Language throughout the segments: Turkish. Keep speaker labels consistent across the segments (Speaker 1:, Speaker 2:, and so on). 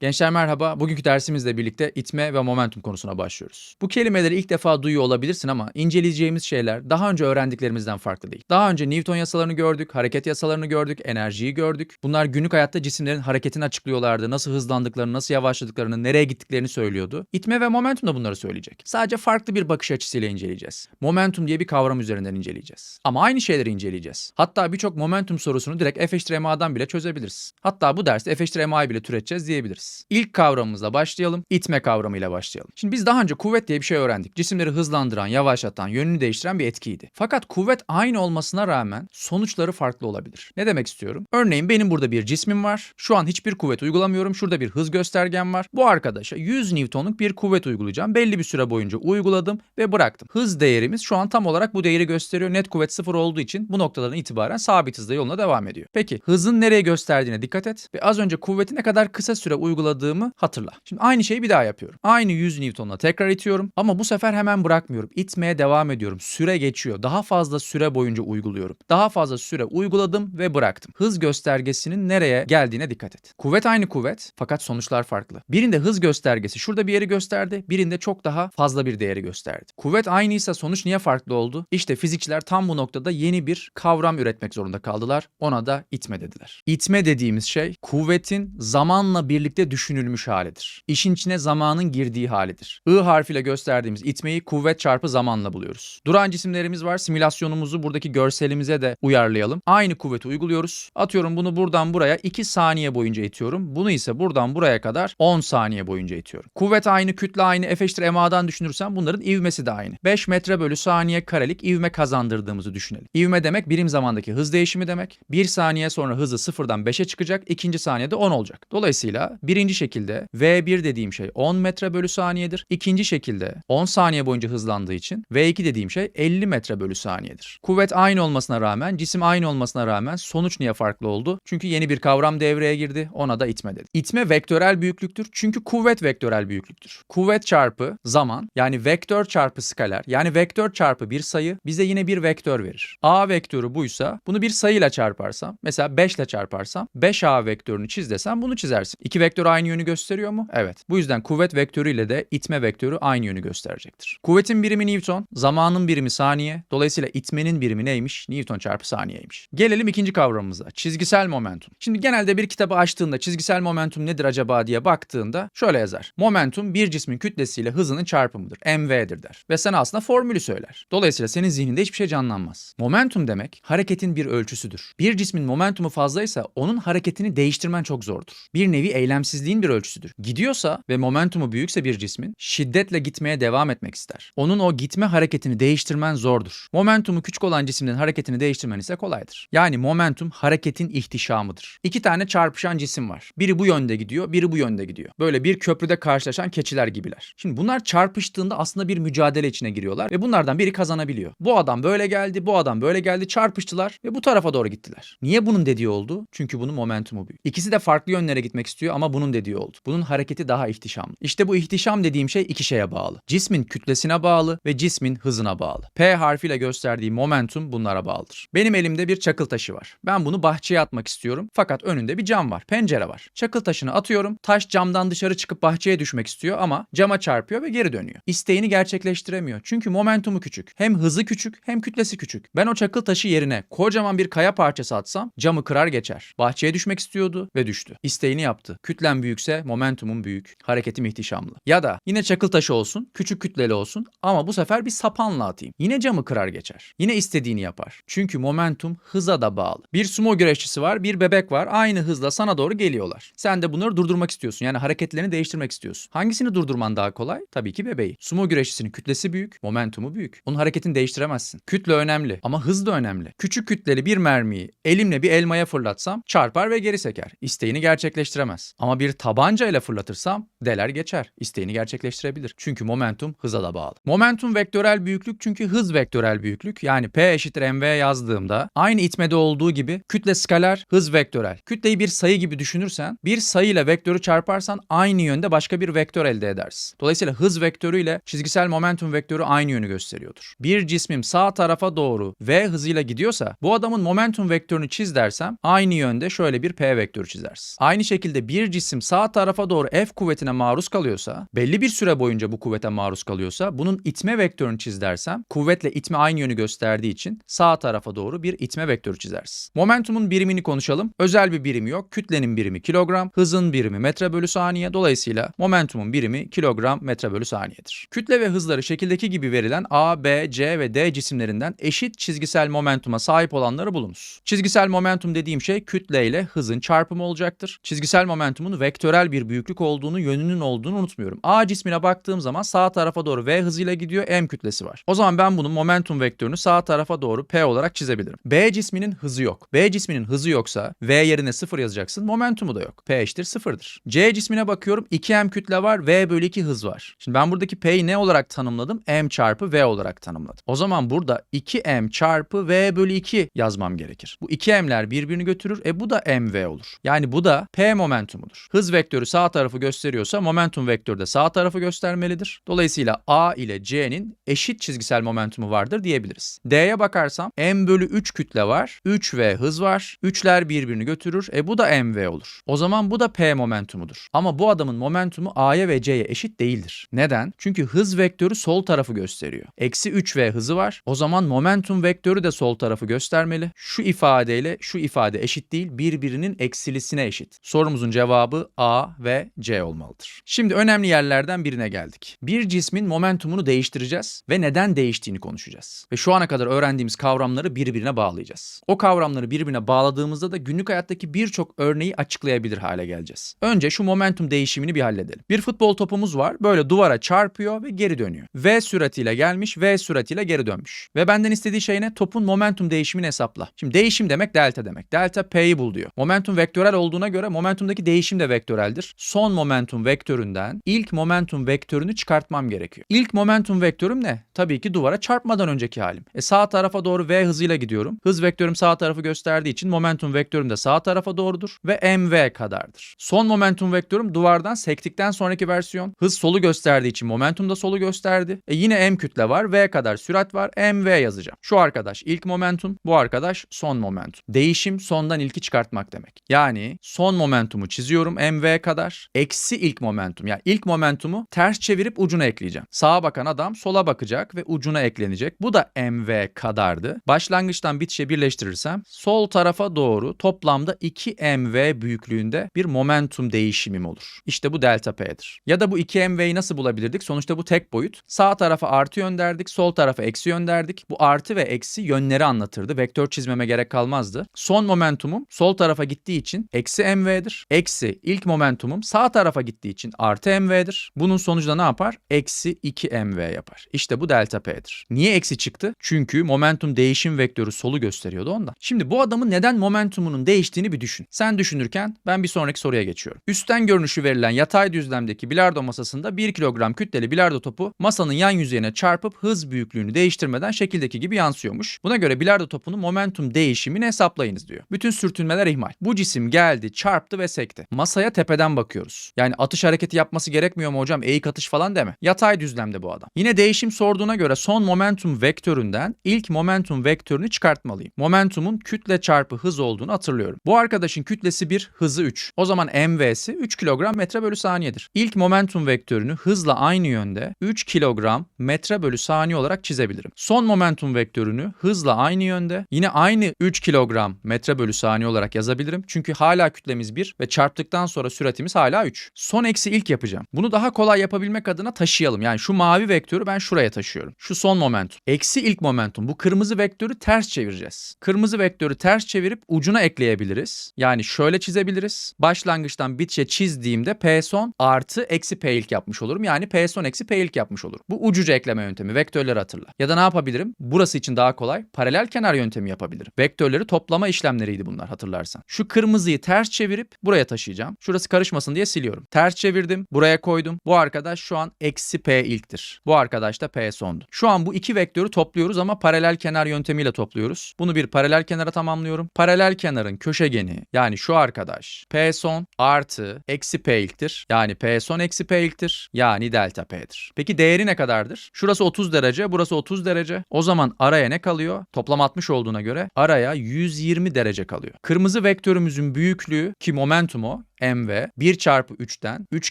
Speaker 1: Gençler merhaba. Bugünkü dersimizle birlikte itme ve momentum konusuna başlıyoruz. Bu kelimeleri ilk defa duyuyor olabilirsin ama inceleyeceğimiz şeyler daha önce öğrendiklerimizden farklı değil. Daha önce Newton yasalarını gördük, hareket yasalarını gördük, enerjiyi gördük. Bunlar günlük hayatta cisimlerin hareketini açıklıyorlardı. Nasıl hızlandıklarını, nasıl yavaşladıklarını, nereye gittiklerini söylüyordu. İtme ve momentum da bunları söyleyecek. Sadece farklı bir bakış açısıyla inceleyeceğiz. Momentum diye bir kavram üzerinden inceleyeceğiz. Ama aynı şeyleri inceleyeceğiz. Hatta birçok momentum sorusunu direkt F eşittir MA'dan bile çözebiliriz. Hatta bu derste F eşittir MA'yı bile türeteceğiz diyebiliriz. İlk kavramımızla başlayalım. İtme kavramıyla başlayalım. Şimdi biz daha önce kuvvet diye bir şey öğrendik. Cisimleri hızlandıran, yavaşlatan, yönünü değiştiren bir etkiydi. Fakat kuvvet aynı olmasına rağmen sonuçları farklı olabilir. Ne demek istiyorum? Örneğin benim burada bir cismim var. Şu an hiçbir kuvvet uygulamıyorum. Şurada bir hız göstergem var. Bu arkadaşa 100 Newton'luk bir kuvvet uygulayacağım. Belli bir süre boyunca uyguladım ve bıraktım. Hız değerimiz şu an tam olarak bu değeri gösteriyor. Net kuvvet sıfır olduğu için bu noktadan itibaren sabit hızla yoluna devam ediyor. Peki hızın nereye gösterdiğine dikkat et ve az önce kuvveti ne kadar kısa süre uyguladığımı hatırla. Şimdi aynı şeyi bir daha yapıyorum. Aynı 100 Newton'la tekrar itiyorum ama bu sefer hemen bırakmıyorum. İtmeye devam ediyorum. Süre geçiyor. Daha fazla süre boyunca uyguluyorum. Daha fazla süre uyguladım ve bıraktım. Hız göstergesinin nereye geldiğine dikkat et. Kuvvet aynı kuvvet fakat sonuçlar farklı. Birinde hız göstergesi şurada bir yeri gösterdi. Birinde çok daha fazla bir değeri gösterdi. Kuvvet aynıysa sonuç niye farklı oldu? İşte fizikçiler tam bu noktada yeni bir kavram üretmek zorunda kaldılar. Ona da itme dediler. İtme dediğimiz şey kuvvetin zamanla birlikte düşünülmüş halidir. İşin içine zamanın girdiği halidir. I harfiyle gösterdiğimiz itmeyi kuvvet çarpı zamanla buluyoruz. Duran cisimlerimiz var. Simülasyonumuzu buradaki görselimize de uyarlayalım. Aynı kuvveti uyguluyoruz. Atıyorum bunu buradan buraya 2 saniye boyunca itiyorum. Bunu ise buradan buraya kadar 10 saniye boyunca itiyorum. Kuvvet aynı, kütle aynı, F eşittir MA'dan düşünürsem bunların ivmesi de aynı. 5 metre bölü saniye karelik ivme kazandırdığımızı düşünelim. İvme demek birim zamandaki hız değişimi demek. 1 saniye sonra hızı sıfırdan 5'e çıkacak. ikinci saniyede 10 olacak. Dolayısıyla birinci şekilde V1 dediğim şey 10 metre bölü saniyedir. İkinci şekilde 10 saniye boyunca hızlandığı için V2 dediğim şey 50 metre bölü saniyedir. Kuvvet aynı olmasına rağmen, cisim aynı olmasına rağmen sonuç niye farklı oldu? Çünkü yeni bir kavram devreye girdi. Ona da itme dedi. İtme vektörel büyüklüktür. Çünkü kuvvet vektörel büyüklüktür. Kuvvet çarpı zaman yani vektör çarpı skaler yani vektör çarpı bir sayı bize yine bir vektör verir. A vektörü buysa bunu bir sayıyla çarparsam mesela 5 ile çarparsam 5A vektörünü çiz desem bunu çizersin. İki vektör aynı yönü gösteriyor mu? Evet. Bu yüzden kuvvet vektörüyle de itme vektörü aynı yönü gösterecektir. Kuvvetin birimi Newton, zamanın birimi saniye. Dolayısıyla itmenin birimi neymiş? Newton çarpı saniyeymiş. Gelelim ikinci kavramımıza. Çizgisel momentum. Şimdi genelde bir kitabı açtığında çizgisel momentum nedir acaba diye baktığında şöyle yazar. Momentum bir cismin kütlesiyle hızının çarpımıdır. mv'dir der. Ve sana aslında formülü söyler. Dolayısıyla senin zihninde hiçbir şey canlanmaz. Momentum demek hareketin bir ölçüsüdür. Bir cismin momentumu fazlaysa onun hareketini değiştirmen çok zordur. Bir nevi eylemsizliğin bir ölçüsüdür. Gidiyorsa ve momentumu büyükse bir cismin şiddetle gitmeye devam etmek ister. Onun o gitme hareketini değiştirmen zordur. Momentumu küçük olan cisimlerin hareketini değiştirmen ise kolaydır. Yani momentum hareketin ihtişamıdır. İki tane çarpışan cisim var. Biri bu yönde gidiyor, biri bu yönde gidiyor. Böyle bir köprüde karşılaşan keçiler gibiler. Şimdi bunlar çarpıştığında aslında bir mücadele içine giriyorlar ve bunlardan biri kazanabiliyor. Bu adam böyle geldi, bu adam böyle geldi, çarpıştılar ve bu tarafa doğru gittiler. Niye bunun dediği oldu? Çünkü bunun momentumu büyük. İkisi de farklı yönlere gitmek istiyor ama bunun dediği oldu. Bunun hareketi daha ihtişamlı. İşte bu ihtişam dediğim şey iki şeye bağlı. Cismin kütlesine bağlı ve cismin hızına bağlı. P harfiyle gösterdiği momentum bunlara bağlıdır. Benim elimde bir çakıl taşı var. Ben bunu bahçeye atmak istiyorum fakat önünde bir cam var, pencere var. Çakıl taşını atıyorum. Taş camdan dışarı çıkıp bahçeye düşmek istiyor ama cama çarpıyor ve geri dönüyor. İsteğini gerçekleştiremiyor. Çünkü momentumu küçük. Hem hızı küçük hem kütlesi küçük. Ben o çakıl taşı yerine kocaman bir kaya parçası atsam camı kırar geçer. Bahçeye düşmek istiyordu ve düştü. İsteğini yaptı. Kütlen büyükse momentumum büyük. Hareketim ihtişamlı. Ya da yine çakıl taşı olsun, küçük kütleli olsun ama bu sefer bir sapanla atayım. Yine camı kırar geçer. Yine istediğini yapar. Çünkü momentum hıza da bağlı. Bir sumo güreşçisi var, bir bebek var. Aynı hızla sana doğru geliyorlar. Sen de bunları durdurmak istiyorsun. Yani hareketlerini değiştirmek istiyorsun. Hangisini durdurman daha kolay? Tabii ki bebeği. Sumo güreşçisinin kütlesi büyük, momentumu büyük. Onun hareketini değiştiremezsin. Kütle önemli ama hız da önemli. Küçük kütleli bir mermiyi elimle bir elmaya fırlatsam çarpar ve geri seker. İsteğini gerçekleştiremez. Ama bir tabanca ile fırlatırsam deler geçer. İsteğini gerçekleştirebilir. Çünkü momentum hıza da bağlı. Momentum vektörel büyüklük çünkü hız vektörel büyüklük. Yani P eşittir mv yazdığımda aynı itmede olduğu gibi kütle skaler, hız vektörel. Kütleyi bir sayı gibi düşünürsen bir sayı ile vektörü çarparsan aynı yönde başka bir vektör elde edersin. Dolayısıyla hız vektörü ile çizgisel momentum vektörü aynı yönü gösteriyordur. Bir cismim sağ tarafa doğru v hızıyla gidiyorsa bu adamın momentum vektörünü çiz dersem aynı yönde şöyle bir p vektörü çizersin. Aynı şekilde bir cisim cisim sağ tarafa doğru F kuvvetine maruz kalıyorsa, belli bir süre boyunca bu kuvvete maruz kalıyorsa bunun itme vektörünü çiz dersem, kuvvetle itme aynı yönü gösterdiği için sağ tarafa doğru bir itme vektörü çizeriz. Momentumun birimini konuşalım. Özel bir birimi yok. Kütlenin birimi kilogram, hızın birimi metre bölü saniye. Dolayısıyla momentumun birimi kilogram metre bölü saniyedir. Kütle ve hızları şekildeki gibi verilen A, B, C ve D cisimlerinden eşit çizgisel momentuma sahip olanları bulunuz. Çizgisel momentum dediğim şey kütle ile hızın çarpımı olacaktır. Çizgisel momentumun vektörel bir büyüklük olduğunu, yönünün olduğunu unutmuyorum. A cismine baktığım zaman sağ tarafa doğru V hızıyla gidiyor, M kütlesi var. O zaman ben bunun momentum vektörünü sağ tarafa doğru P olarak çizebilirim. B cisminin hızı yok. B cisminin hızı yoksa V yerine 0 yazacaksın, momentumu da yok. P eşittir 0'dır. C cismine bakıyorum, 2M kütle var, V bölü 2 hız var. Şimdi ben buradaki P'yi ne olarak tanımladım? M çarpı V olarak tanımladım. O zaman burada 2M çarpı V bölü 2 yazmam gerekir. Bu 2M'ler birbirini götürür. E bu da MV olur. Yani bu da P momentumudur. Hız vektörü sağ tarafı gösteriyorsa momentum vektörü de sağ tarafı göstermelidir. Dolayısıyla A ile C'nin eşit çizgisel momentumu vardır diyebiliriz. D'ye bakarsam M bölü 3 kütle var. 3V hız var. 3'ler birbirini götürür. E bu da MV olur. O zaman bu da P momentumudur. Ama bu adamın momentumu A'ya ve C'ye eşit değildir. Neden? Çünkü hız vektörü sol tarafı gösteriyor. Eksi 3V hızı var. O zaman momentum vektörü de sol tarafı göstermeli. Şu ifadeyle şu ifade eşit değil, birbirinin eksilisine eşit. Sorumuzun cevabı A ve C olmalıdır. Şimdi önemli yerlerden birine geldik. Bir cismin momentumunu değiştireceğiz ve neden değiştiğini konuşacağız. Ve şu ana kadar öğrendiğimiz kavramları birbirine bağlayacağız. O kavramları birbirine bağladığımızda da günlük hayattaki birçok örneği açıklayabilir hale geleceğiz. Önce şu momentum değişimini bir halledelim. Bir futbol topumuz var. Böyle duvara çarpıyor ve geri dönüyor. V süratiyle gelmiş, V süratiyle geri dönmüş. Ve benden istediği şey ne? Topun momentum değişimini hesapla. Şimdi değişim demek delta demek. Delta P'yi bul diyor. Momentum vektörel olduğuna göre momentumdaki değişim de vektöreldir. Son momentum vektöründen ilk momentum vektörünü çıkartmam gerekiyor. İlk momentum vektörüm ne? Tabii ki duvara çarpmadan önceki halim. E sağ tarafa doğru V hızıyla gidiyorum. Hız vektörüm sağ tarafı gösterdiği için momentum vektörüm de sağ tarafa doğrudur ve mv kadardır. Son momentum vektörüm duvardan sektikten sonraki versiyon. Hız solu gösterdiği için momentum da solu gösterdi. E yine m kütle var, v kadar sürat var, mv yazacağım. Şu arkadaş ilk momentum, bu arkadaş son momentum. Değişim sondan ilki çıkartmak demek. Yani son momentumu çiziyorum mv kadar. Eksi ilk momentum. Yani ilk momentumu ters çevirip ucuna ekleyeceğim. Sağa bakan adam sola bakacak ve ucuna eklenecek. Bu da mv kadardı. Başlangıçtan bitişe birleştirirsem sol tarafa doğru toplamda 2 mv büyüklüğünde bir momentum değişimim olur. İşte bu delta p'dir. Ya da bu 2 mv'yi nasıl bulabilirdik? Sonuçta bu tek boyut. Sağ tarafa artı yön derdik, sol tarafa eksi yön derdik. Bu artı ve eksi yönleri anlatırdı. Vektör çizmeme gerek kalmazdı. Son momentumum sol tarafa gittiği için eksi mv'dir. Eksi ilk momentumum sağ tarafa gittiği için artı mv'dir. Bunun sonucu da ne yapar? Eksi 2 mv yapar. İşte bu delta p'dir. Niye eksi çıktı? Çünkü momentum değişim vektörü solu gösteriyordu ondan. Şimdi bu adamın neden momentumunun değiştiğini bir düşün. Sen düşünürken ben bir sonraki soruya geçiyorum. Üstten görünüşü verilen yatay düzlemdeki bilardo masasında 1 kilogram kütleli bilardo topu masanın yan yüzeyine çarpıp hız büyüklüğünü değiştirmeden şekildeki gibi yansıyormuş. Buna göre bilardo topunun momentum değişimini hesaplayınız diyor. Bütün sürtünmeler ihmal. Bu cisim geldi, çarptı ve sekti. Masaya tepeden bakıyoruz. Yani atış hareketi yapması gerekmiyor mu hocam? Eğik atış falan deme. Yatay düzlemde bu adam. Yine değişim sorduğuna göre son momentum vektöründen ilk momentum vektörünü çıkartmalıyım. Momentumun kütle çarpı hız olduğunu hatırlıyorum. Bu arkadaşın kütlesi 1, hızı 3. O zaman mv'si 3 kilogram metre bölü saniyedir. İlk momentum vektörünü hızla aynı yönde 3 kilogram metre bölü saniye olarak çizebilirim. Son momentum vektörünü hızla aynı yönde yine aynı 3 kilogram metre bölü saniye olarak yazabilirim. Çünkü hala kütlemiz 1 ve çarptıktan sonra süratimiz hala 3. Son eksi ilk yapacağım. Bunu daha kolay yapabilmek adına taşıyalım. Yani şu mavi vektörü ben şuraya taşıyorum. Şu son momentum. Eksi ilk momentum. Bu kırmızı vektörü ters çevireceğiz. Kırmızı vektörü ters çevirip ucuna ekleyebiliriz. Yani şöyle çizebiliriz. Başlangıçtan bitişe çizdiğimde P son artı eksi P ilk yapmış olurum. Yani P son eksi P ilk yapmış olurum. Bu ucuca ekleme yöntemi. Vektörleri hatırla. Ya da ne yapabilirim? Burası için daha kolay. Paralel kenar yöntemi yapabilirim. Vektörleri toplama işlemleriydi bunlar hatırlarsan. Şu kırmızıyı ters çevirip buraya taşıyacağım. Şurası karışmasın diye siliyorum. Ters çevirdim. Buraya koydum. Bu arkadaş şu an eksi P ilktir. Bu arkadaş da P sondu. Şu an bu iki vektörü topluyoruz ama paralel kenar yöntemiyle topluyoruz. Bunu bir paralel kenara tamamlıyorum. Paralel kenarın köşegeni yani şu arkadaş P son artı eksi P ilktir. Yani P son eksi P ilktir. Yani delta P'dir. Peki değeri ne kadardır? Şurası 30 derece, burası 30 derece. O zaman araya ne kalıyor? Toplam 60 olduğuna göre araya 120 derece kalıyor. Kırmızı vektörümüzün büyüklüğü ki momentum o mv 1 çarpı 3'ten 3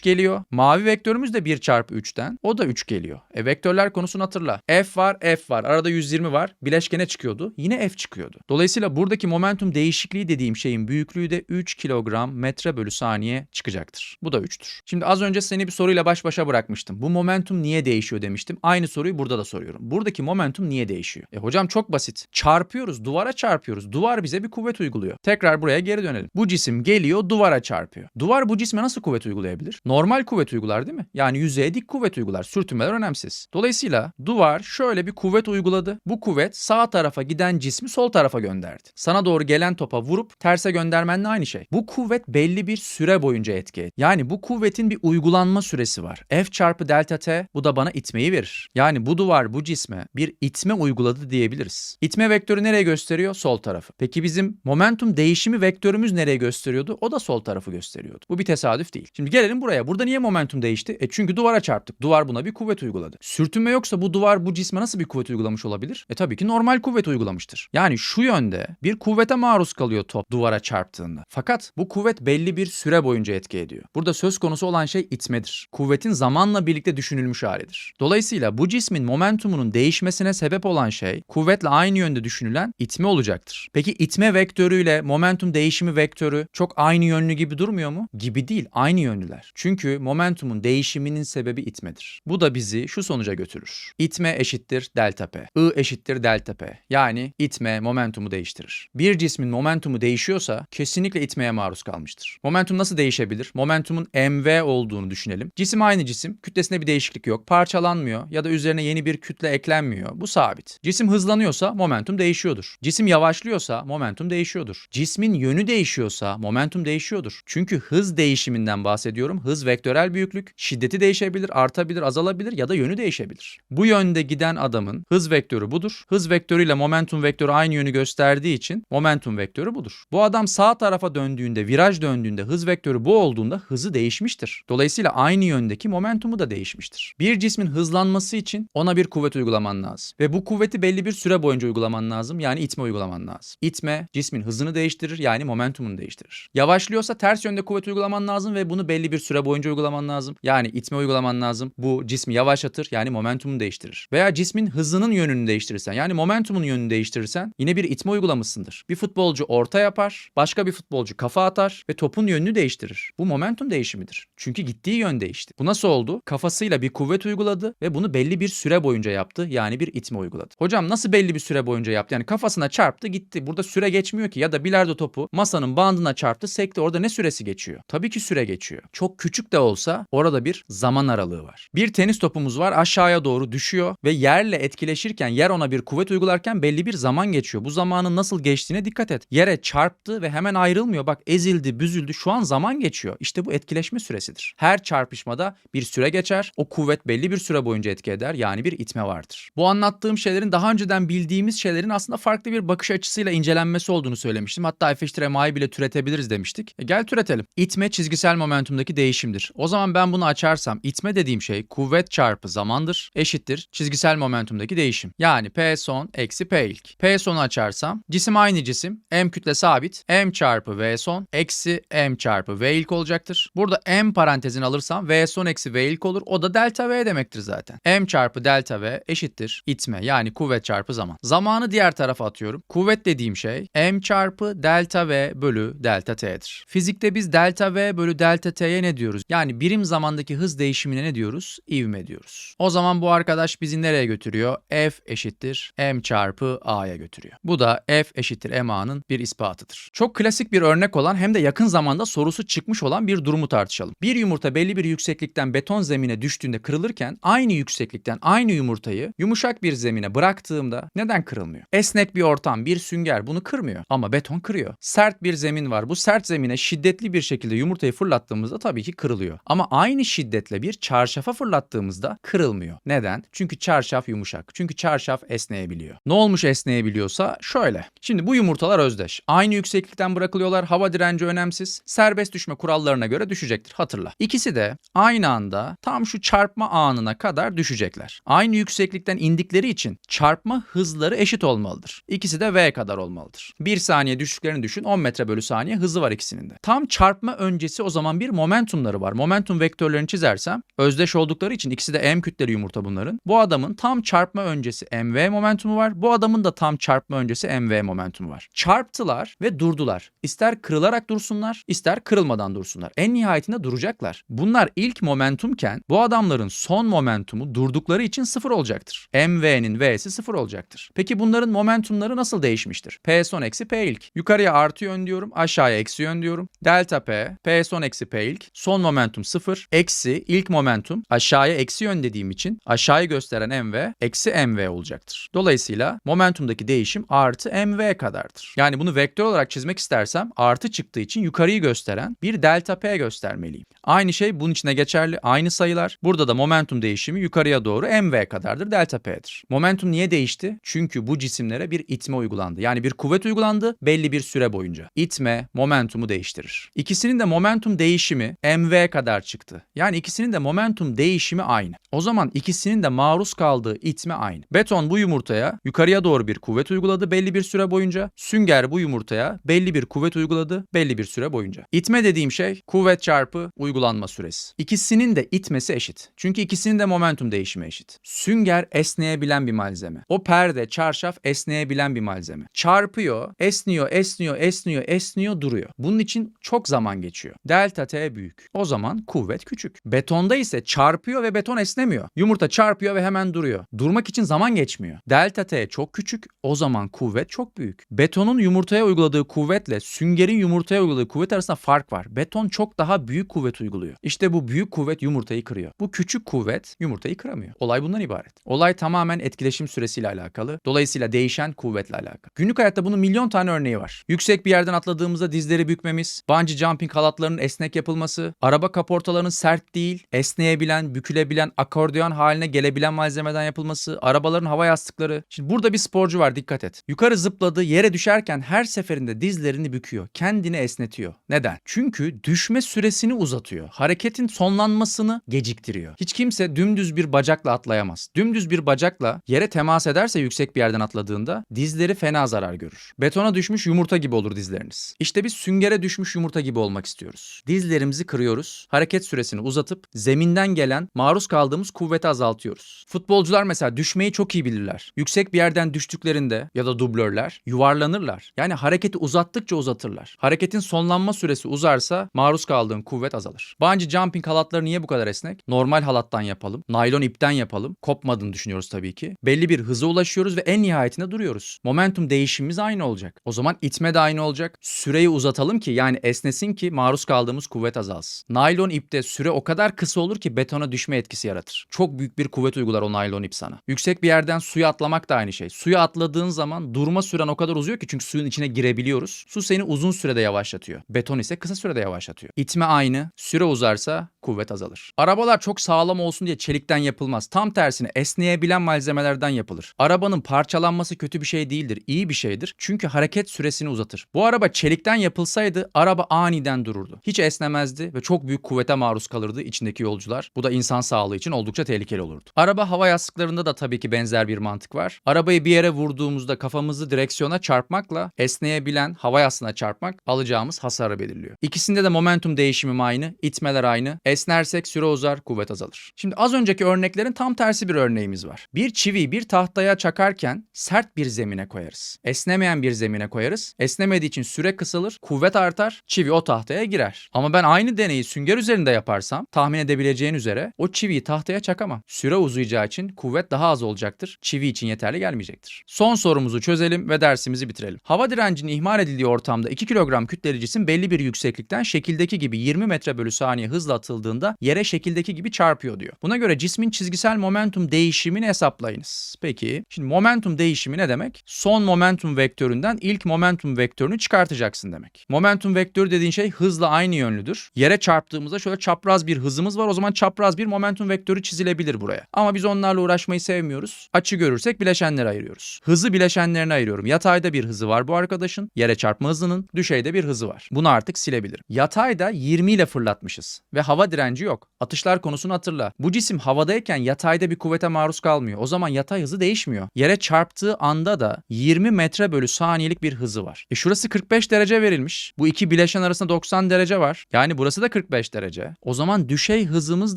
Speaker 1: geliyor. Mavi vektörümüz de 1 çarpı 3'ten o da 3 geliyor. E vektörler konusunu hatırla. F var F var arada 120 var bileşkene çıkıyordu yine F çıkıyordu. Dolayısıyla buradaki momentum değişikliği dediğim şeyin büyüklüğü de 3 kilogram metre bölü saniye çıkacaktır. Bu da 3'tür. Şimdi az önce seni bir soruyla baş başa bırakmıştım. Bu momentum niye değişiyor demiştim. Aynı soruyu burada da soruyorum. Buradaki momentum niye değişiyor? E hocam çok basit. Çarpıyoruz, duvara çarpıyoruz. Duvar bize bir kuvvet uyguluyor. Tekrar buraya geri dönelim. Bu cisim geliyor, duvara çarpıyor. Duvar bu cisme nasıl kuvvet uygulayabilir? Normal kuvvet uygular değil mi? Yani yüzeye dik kuvvet uygular. Sürtünmeler önemsiz. Dolayısıyla duvar şöyle bir kuvvet uyguladı. Bu kuvvet sağ tarafa giden cismi sol tarafa gönderdi. Sana doğru gelen topa vurup terse göndermenle aynı şey. Bu kuvvet belli bir süre boyunca etki etti. Yani bu kuvvetin bir uygulanma süresi var. F çarpı delta t bu da bana itmeyi verir. Yani bu duvar bu cisme bir itme uyguladı diyebiliriz. İtme vektörü nereye gösteriyor? Sol tarafı. Peki bizim momentum değişimi vektörümüz nereye gösteriyordu? O da sol tarafı gösteriyordu. Bu bir tesadüf değil. Şimdi gelelim buraya. Burada niye momentum değişti? E çünkü duvara çarptık. Duvar buna bir kuvvet uyguladı. Sürtünme yoksa bu duvar bu cisme nasıl bir kuvvet uygulamış olabilir? E tabii ki normal kuvvet uygulamıştır. Yani şu yönde bir kuvvete maruz kalıyor top duvara çarptığında. Fakat bu kuvvet belli bir süre boyunca etki ediyor. Burada söz konusu olan şey itmedir. Kuvvetin zamanla birlikte düşünülmüş halidir. Dolayısıyla bu cismin momentumunun değişmesine sebep olan şey kuvvetle aynı yönde düşünülen itme olacaktır. Peki itme vektörüyle momentum değişimi vektörü çok aynı yönlü gibi durmuyor mu? Gibi değil, aynı yönlüler. Çünkü momentumun değişiminin sebebi itmedir. Bu da bizi şu sonuca götürür. İtme eşittir delta P. I eşittir delta P. Yani itme momentumu değiştirir. Bir cismin momentumu değişiyorsa kesinlikle itmeye maruz kalmıştır. Momentum nasıl değişebilir? Momentumun mv olduğunu düşünelim. Cisim aynı cisim. Kütlesinde bir değişiklik yok. Parçalanmıyor ya da üzerine yeni bir kütle eklenmiyor. Bu sabit. Cisim hızlanıyorsa momentum değişiyordur. Cisim yavaşlıyorsa momentum değişiyordur. Cismin yönü değişiyorsa momentum değişiyordur. Çünkü hız değişiminden bahsediyorum. Hız vektörel büyüklük. Şiddeti değişebilir, artabilir, azalabilir ya da yönü değişebilir. Bu yönde giden adamın hız vektörü budur. Hız vektörüyle momentum vektörü aynı yönü gösterdiği için momentum vektörü budur. Bu adam sağ tarafa döndüğünde, viraj döndüğünde hız vektörü bu olduğunda hızı değişmiştir. Dolayısıyla aynı yöndeki momentumu da değişmiştir. Bir cismin hızlanması için ona bir kuvvet uygulaman lazım. Ve bu kuvveti belli bir süre boyunca uygulaman lazım. Yani itme uygulaman lazım. İtme cismin hızını değiştirir yani momentumunu değiştirir. Yavaşlıyorsa ters yönde kuvvet uygulaman lazım ve bunu belli bir süre boyunca uygulaman lazım. Yani itme uygulaman lazım. Bu cismi yavaşlatır yani momentumunu değiştirir. Veya cismin hızının yönünü değiştirirsen yani momentumun yönünü değiştirirsen yine bir itme uygulamışsındır. Bir futbolcu orta yapar, başka bir futbolcu kafa atar ve topun yönünü değiştirir. Bu momentum değişimidir. Çünkü gittiği yön değişti. Bu nasıl oldu? Kafasıyla bir kuvvet uyguladı ve bunu belli bir süre boyunca yaptı. Yani bir itme uyguladı. Hocam nasıl belli bir süre boyunca yaptı? Yani kafasına çarptı gitti. Burada süre geçmiyor ki ya da bilardo topu masanın bandına çarptı sekti. Orada ne süresi geçiyor? Tabii ki süre geçiyor. Çok küçük de olsa orada bir zaman aralığı var. Bir tenis topumuz var aşağıya doğru düşüyor ve yerle etkileşirken yer ona bir kuvvet uygularken belli bir zaman geçiyor. Bu zamanın nasıl geçtiğine dikkat et. Yere çarptı ve hemen ayrılmıyor. Bak ezildi, büzüldü. Şu an zaman geçiyor. İşte bu etkileşme süresidir. Her çarpışmada bir süre geçer. O kuvvet belli bir süre boyunca etki eder. Yani bir itme vardır. Bu anlattığım şeylerin daha önceden bildiğimiz şeylerin aslında farklı bir bakış açısıyla incelenmesi olduğunu söylemiştim. Hatta f eşittir bile türetebiliriz demiştik. E gel türetelim. İtme çizgisel momentumdaki değişimdir. O zaman ben bunu açarsam itme dediğim şey kuvvet çarpı zamandır eşittir çizgisel momentumdaki değişim. Yani P son eksi P ilk. P sonu açarsam cisim aynı cisim. M kütle sabit. M çarpı V son eksi M çarpı V ilk olacaktır. Burada M parantezini alırsam V son eksi V ilk olur. O da delta V demektir zaten. M çarpı delta V eşittir itme yani kuvvet çarpı zaman. Zamanı diğer tarafa atıyorum. Kuvvet dediğim şey M çarpı delta V bölü delta T'dir. Fizikte biz delta V bölü delta T'ye ne diyoruz? Yani birim zamandaki hız değişimine ne diyoruz? İvme diyoruz. O zaman bu arkadaş bizi nereye götürüyor? F eşittir M çarpı A'ya götürüyor. Bu da F eşittir M A'nın bir ispatıdır. Çok klasik bir örnek olan hem de yakın zamanda sorusu çıkmış olan bir durumu tartışalım. Bir yumurta belli bir yükseklikten beton zemine düştüğünde kırılırken aynı yükseklikten aynı yumurtayı yumuşak bir zemine bıraktığımda neden kırılmıyor? Esnek bir ortam, bir sünger bunu kırmıyor ama beton kırıyor. Sert bir zemin var. Bu sert zemine şiddetli bir şekilde yumurtayı fırlattığımızda tabii ki kırılıyor. Ama aynı şiddetle bir çarşafa fırlattığımızda kırılmıyor. Neden? Çünkü çarşaf yumuşak. Çünkü çarşaf esneyebiliyor. Ne olmuş esneyebiliyorsa şöyle. Şimdi bu yumurtalar özdeş. Aynı yükseklikten bırakılıyorlar. Hava direnci önemsiz. Serbest düşme kurallarına göre düşecektir. Hatırla. İkisi de aynı anda tam şu çarpma anına kadar düşecekler. Aynı yükseklikten indikleri için çarpma hızları eşit olmalıdır. İkisi de v kadar olmalıdır. 1 saniye düştüklerini düşün. 10 metre bölü saniye hızı var ikisinin de. Tam çarpma öncesi o zaman bir momentumları var. Momentum vektörlerini çizersem özdeş oldukları için ikisi de m kütleli yumurta bunların. Bu adamın tam çarpma öncesi mv momentumu var. Bu adamın da tam çarpma öncesi mv momentumu var. Çarptılar ve durdular. İster kırılarak dursunlar, ister kırılmadan dursunlar. En nihayetinde duracaklar. Bunlar ilk momentumken bu adamların son momentumu durdukları için sıfır olacaktır. mv'nin v'si sıfır olacaktır. Peki bunların momentumları nasıl değişmiştir? p son eksi p ilk. Yukarıya artı yön diyorum, aşağıya eksi yön diyorum. Delta p, p son eksi p ilk. Son momentum sıfır. Eksi ilk momentum aşağıya eksi yön dediğim için aşağıyı gösteren mv eksi mv olacaktır. Dolayısıyla momentumdaki değişim artı mv kadardır. Yani bunu vektör olarak çizmek istersem artı çıktığı için yukarıyı gösteren bir delta p göstermeliyim. Aynı şey bunun içine geçerli. Aynı sayılar. Burada da momentum değişimi yukarıya doğru mv kadardır. Delta p'dir. Momentum niye değişti? Çünkü bu cisimlere bir itme uygulandı. Yani bir kuvvet uygulandı belli bir süre boyunca. İtme momentumu değiştirir. İkisinin de momentum değişimi mv kadar çıktı. Yani ikisinin de momentum değişimi aynı. O zaman ikisinin de maruz kaldığı itme aynı. Beton bu yumurtaya yukarıya doğru bir kuvvet uyguladı belli bir süre boyunca. Sünger bu yumurtaya belli bir kuvvet uyguladı belli bir süre boyunca. İtme dediğim şey kuvvet çarpı uygulanma süresi. İkisinin de itmesi eşit. Çünkü ikisinin de momentum değişimi eşit. Sünger esneyebilen bir malzeme. O perde, çarşaf esneyebilen bir malzeme. Çarpıyor, esniyor, esniyor, esniyor, esniyor, duruyor. Bunun için çok zaman geçiyor. Delta T büyük. O zaman kuvvet küçük. Betonda ise çarpıyor ve beton esnemiyor. Yumurta çarpıyor ve hemen duruyor. Durmak için zaman geçmiyor. Delta T çok küçük. O zaman kuvvet çok büyük. Betonun yumurtaya uyguladığı kuvvetle süngerin yumurtaya uyguladığı kuvvet arasında fark var. Beton çok daha büyük kuvvet uyguluyor. İşte bu büyük kuvvet yumurtayı kırıyor. Bu küçük kuvvet yumurtayı kıramıyor. Olay bundan ibaret. Olay tamamen etkileşim süresiyle alakalı. Dolayısıyla değişen kuvvetle alakalı. Günlük hayatta bunun milyon tane örneği var. Yüksek bir yerden atladığımızda dizleri bükmemiz, bungee jumping halatlarının esnek yapılması, araba kaportalarının sert değil, esneyebilen, bükülebilen, akordeon haline gelebilen malzemeden yapılması, arabaların hava yastıkları. Şimdi burada bir sporcu var dikkat et. Yukarı zıpladı, yere düşerken her seferinde dizlerini büküyor. Kendini esnetiyor. Neden? Çünkü düşme süresini uzatıyor. Hareketin sonlanmasını geciktiriyor. Hiç kimse dümdüz bir bacakla atlayamaz. Dümdüz bir bacakla yere temas ederse yüksek bir yerden atladığında dizleri fena zarar görür. Betona düşmüş yumurta gibi olur dizleriniz. İşte biz süngere düşmüş yumurta gibi olmak istiyoruz. Dizlerimizi kırıyoruz. Hareket süresini uzatıp zeminden gelen maruz kaldığımız kuvveti azaltıyoruz. Futbolcular mesela düşmeyi çok iyi bilirler. Yüksek bir yerden düştüklerinde ya da dublörler yuvarlanırlar. Yani hareketi uzattıkça uzatırlar. Hareketin sonlanma süresi uzarsa maruz kaldığın kuvvet azalır. Bungee jumping halatları niye bu kadar esnek? Normal halattan yapalım. Naylon ipten yapalım. Kopmadığını düşünüyoruz tabii ki. Belli bir hıza ulaşıyoruz ve en nihayetinde duruyoruz. Momentum değişimimiz aynı olacak. O zaman itme de aynı olacak. Süreyi uzatalım ki yani esnesin ki maruz kaldığımız kuvvet azalsın. Naylon ipte süre o kadar kısa olur ki betona düşme etkisi yaratır. Çok büyük bir kuvvet uygular o naylon ip sana. Yüksek bir yerden suya atlamak da aynı şey. Suya atladığın zaman durma süren o kadar uzuyor ki çünkü suyun içine girebiliyoruz. Su seni uzun sürede yavaşlatıyor. Beton ise kısa sürede yavaşlatıyor. İtme aynı. Süre uzarsa kuvvet azalır. Arabalar çok sağlam olsun diye çelikten yapılmaz. Tam tersine esneyebilen malzemelerden yapılır. Arabanın parçalanması kötü bir şey değildir. iyi bir şeydir. Çünkü hareket süresini uzatır. Bu araba çelikten yapılsaydı araba aniden dururdu. Hiç esnemezdi ve çok büyük kuvvete maruz kalırdı içindeki yolcular. Bu da insan sağlığı için oldukça tehlikeli olurdu. Araba hava yastıklarında da tabii ki benzer bir mantık var. Arabayı bir yere vurduğumuzda kafamızı direksiyona çarpmakla esneyebilen hava yastığına çarpmak alacağımız hasarı belirliyor. İkisinde de momentum değişimi aynı, itmeler aynı. Esnersek süre uzar, kuvvet azalır. Şimdi az önceki örneklerin tam tersi bir örneğimiz var. Bir çiviyi bir tahtaya çakarken sert bir zemine koyarız. Esnemeyen bir zemine koyarız. Esnemediği için süre kısalır, kuvvet artar, çivi o tahtaya girer. Ama ben aynı deneyi sünger üzerinde yaparsam tahmin edebileceğin üzere o çiviyi tahtaya çakamam. Süre uzayacağı için kuvvet daha az olacaktır. Çivi için yeterli gelmeyecektir. Son sorumuzu çözelim ve dersimizi bitirelim. Hava direncinin ihmal edildiği ortamda 2 kilogram kütleli belli bir yükseklikten şekildeki gibi 20 metre bölü saniye hızla atıldığında yere şekildeki gibi çarpıyor diyor. Buna göre cismin çizgisel momentum değişimini hesaplayınız. Peki şimdi momentum değişimi ne demek? Son momentum vektöründen ilk momentum vektörünü çıkartacaksın demek. Momentum vektörü dediğin şey hızla aynı yönlüdür. Yere çarptığımızda şöyle çapraz bir hızımız var. O zaman çapraz bir momentum vektörü çizilebilir buraya. Ama biz onlarla uğraşmayı sevmiyoruz. Açı görürsek bileşenlere ayırıyoruz. Hızı bileşenlerine ayırıyorum. Yatayda bir hızı var bu arkadaşın. Yere çarpma hızının. Düşeyde bir hızı var. Bunu artık silebilirim. Yatayda 20 ile fırlatmışız. Ve hava Direnci yok. Atışlar konusunu hatırla. Bu cisim havadayken yatayda bir kuvvete maruz kalmıyor. O zaman yatay hızı değişmiyor. Yere çarptığı anda da 20 metre bölü saniyelik bir hızı var. E şurası 45 derece verilmiş. Bu iki bileşen arasında 90 derece var. Yani burası da 45 derece. O zaman düşey hızımız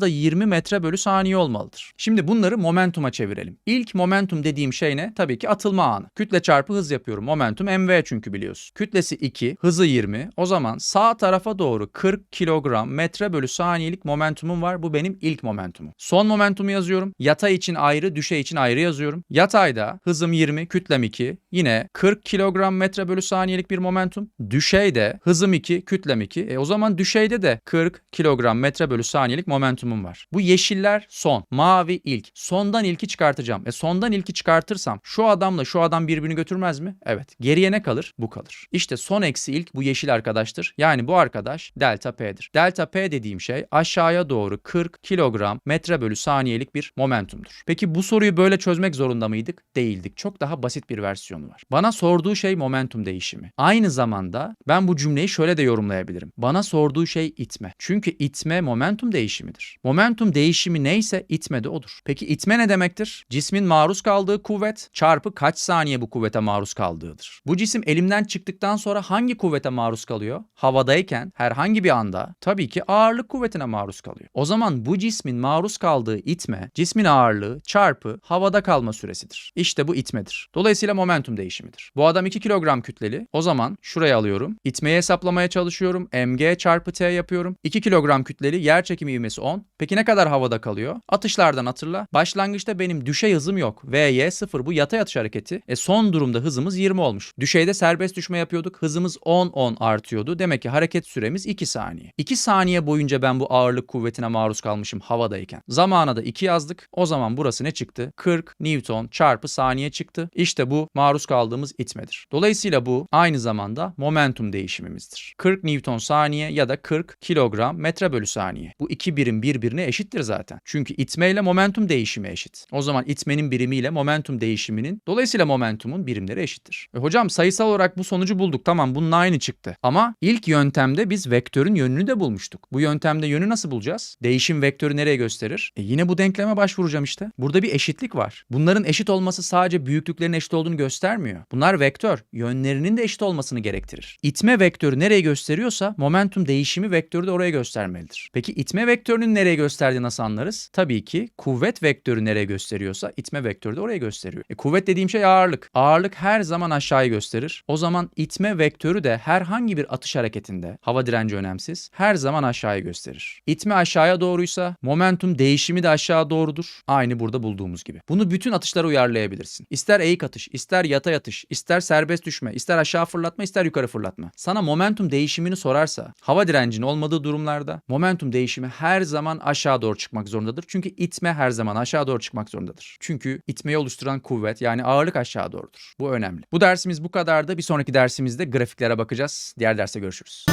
Speaker 1: da 20 metre bölü saniye olmalıdır. Şimdi bunları momentuma çevirelim. İlk momentum dediğim şey ne? Tabii ki atılma anı. Kütle çarpı hız yapıyorum. Momentum mv çünkü biliyorsun. Kütlesi 2, hızı 20. O zaman sağ tarafa doğru 40 kilogram metre bölü saniyelik momentumum var. Bu benim ilk momentumum. Son momentumu yazıyorum. Yatay için ayrı, düşey için ayrı yazıyorum. Yatayda hızım 20, kütlem 2. Yine 40 kilogram metre bölü saniyelik bir momentum. Düşeyde hızım 2, kütlem 2. E o zaman düşeyde de 40 kilogram metre bölü saniyelik momentumum var. Bu yeşiller son, mavi ilk. Sondan ilki çıkartacağım. E sondan ilki çıkartırsam şu adamla şu adam birbirini götürmez mi? Evet. Geriye ne kalır? Bu kalır. İşte son eksi ilk bu yeşil arkadaştır. Yani bu arkadaş delta P'dir. Delta P dediğim şey aşağıya doğru 40 kilogram metre bölü saniyelik bir momentumdur. Peki bu soruyu böyle çözmek zorunda mıydık? Değildik. Çok daha basit bir versiyonu var. Bana sorduğu şey momentum değişimi. Aynı zamanda ben bu cümleyi şöyle de yorumlayabilirim. Bana sorduğu şey itme. Çünkü itme momentum değişimidir. Momentum değişimi neyse itme de odur. Peki itme ne demektir? Cismin maruz kaldığı kuvvet çarpı kaç saniye bu kuvvete maruz kaldığıdır. Bu cisim elimden çıktıktan sonra hangi kuvvete maruz kalıyor? Havadayken herhangi bir anda tabii ki ağırlık kuvvetine maruz kalıyor. O zaman bu cismin maruz kaldığı itme cismin ağırlığı çarpı havada kalma süresidir. İşte bu itmedir. Dolayısıyla momentum değişimidir. Bu adam 2 kilogram kütleli. O zaman şuraya alıyorum. İtmeyi hesaplamaya çalışıyorum. mg çarpı t yapıyorum. 2 kilogram kütleli yer çekimi ivmesi 10. Peki ne kadar havada kalıyor? Atışlardan hatırla. Başlangıçta benim düşey hızım yok. Vy 0 bu yatay atış hareketi. E son durumda hızımız 20 olmuş. Düşeyde serbest düşme yapıyorduk. Hızımız 10-10 artıyordu. Demek ki hareket süremiz 2 saniye. 2 saniye boyunca ben bu ağırlık kuvvetine maruz kalmışım havadayken. Zamana da 2 yazdık. O zaman burası ne çıktı? 40 Newton çarpı saniye çıktı. İşte bu maruz kaldığımız itmedir. Dolayısıyla bu aynı zamanda momentum değişimimizdir. 40 Newton saniye ya da 40 kilogram metre bölü saniye. Bu iki birim birbirine eşittir zaten. Çünkü itme ile momentum değişimi eşit. O zaman itmenin birimiyle momentum değişiminin dolayısıyla momentumun birimleri eşittir. E hocam sayısal olarak bu sonucu bulduk. Tamam bunun aynı çıktı. Ama ilk yöntemde biz vektörün yönünü de bulmuştuk. Bu yöntemde yönü nasıl bulacağız? Değişim vektörü nereye gösterir? E yine bu denkleme başvuracağım işte. Burada bir eşitlik var. Bunların eşit olması sadece büyüklüklerin eşit olduğunu göstermiyor. Bunlar vektör. Yönlerinin de eşit olmasını gerektirir. İtme vektörü nereye gösteriyorsa momentum değişimi vektörü de oraya göstermelidir. Peki itme vektörünün nereye gösterdiğini nasıl anlarız? Tabii ki kuvvet vektörü nereye gösteriyorsa itme vektörü de oraya gösteriyor. E, kuvvet dediğim şey ağırlık. Ağırlık her zaman aşağıyı gösterir. O zaman itme vektörü de herhangi bir atış hareketinde, hava direnci önemsiz, her zaman aşağıyı gösterir. İtme aşağıya doğruysa momentum değişimi de aşağı doğrudur. Aynı burada bulduğumuz gibi. Bunu bütün atışlara uyarlayabilirsin. İster eğik atış, ister yatay atış, ister serbest düşme, ister aşağı fırlatma, ister yukarı fırlatma. Sana momentum değişimini sorarsa, hava direncinin olmadığı durumlarda momentum değişimi her zaman aşağı doğru çıkmak zorundadır. Çünkü itme her zaman aşağı doğru çıkmak zorundadır. Çünkü itmeyi oluşturan kuvvet yani ağırlık aşağı doğrudur. Bu önemli. Bu dersimiz bu kadardı. Bir sonraki dersimizde grafiklere bakacağız. Diğer derste görüşürüz.